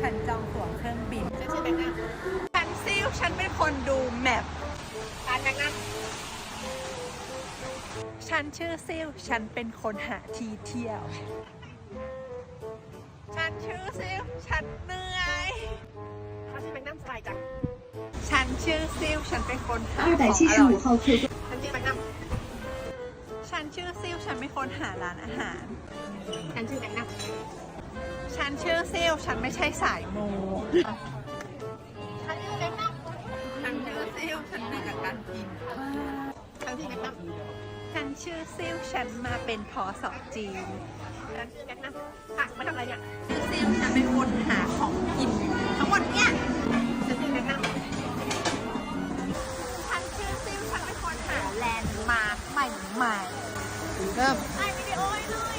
ฉันจองตั๋วเครื่องบินฉันชื่อแบงค์นะฉันซิลฉันเป็นคนดูแมพฉันแบงค์นะฉันชื่อซิลฉันเป็นคนหาที่เที่ยว ฉันชื่อซิลฉันเหนื่อยฉันชื่อแบงค์น้ำสายจัง ฉันชื่อซิลฉันเป็นคนหาของอร่อยฉันชื่อแบงค์น้ำฉันชื่อซิลฉันเป็นคนหาร้านอาหาร ฉันชื่อแบงค์น้ำ ฉันเชื่อเซลฉันไม่ใช่สายมูฉันเชื่อเซลฉันมากับการกินฉันเที่นักฉันชื่อเซลฉันมาเป็นพอสอบจีนแล้วกันนะผักมาทำอะไรเนี่ยชื่อเซลฉันเป็นคนหาของกินทั้งหมดเนี่ยฉันนัชื่อเซลฉันเป็นคนหาแลนด์มาร์คใหม่ๆเริ่มไอวิดีโอเลย